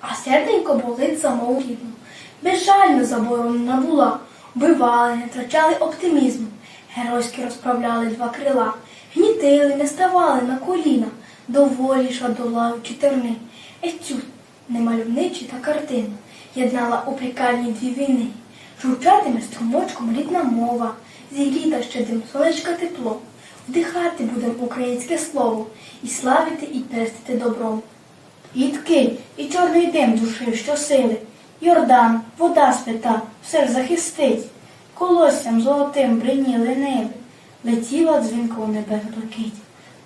а серденько болить самого рідну. Безжально заборонена була, вбивали, не втрачали оптимізму, геройськи розправляли два крила, гнітили, не ставали на коліна, доволіша долаючи терни. Етюд, немальовничі та картина, єднала у прикальні дві війни. Журчатиме струмочком рідна мова, зігріта ще дим сонечка тепло. Вдихати будем українське слово, і славити, і пестити добром. Їдкий і чорний дим душив щосили. Йордан, вода свята, все ж захистить. Колоссям золотим бриніли ниви. Летіла дзвінко небес блакить.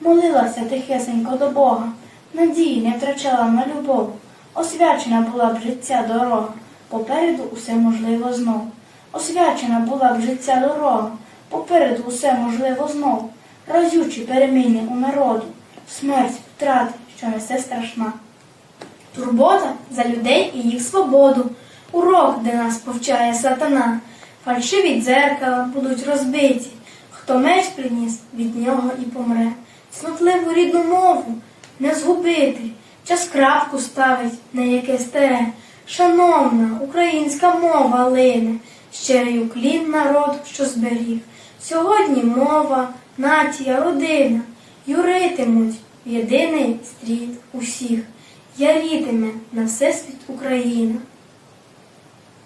Молилася тихесенько до Бога, надії не втрачала на любов. Освячена була б життя дорога, попереду усе можливо знов. Освячена була б життя дорога, попереду усе можливо знов. Разючі переміни у народу, смерть, втрати, що несе страшна. Турбота за людей і їх свободу. Урок, де нас повчає сатана. Фальшиві дзеркала будуть розбиті. Хто меч приніс, від нього і помре. Цнотливу рідну мову не згубити. Час крапку ставить на яке старе. Шановна українська мова лине, щирий уклін народ, що зберіг. Сьогодні мова, нація, родина юритимуть в єдиний стріт усіх. Ярітиме на всесвіт Україна.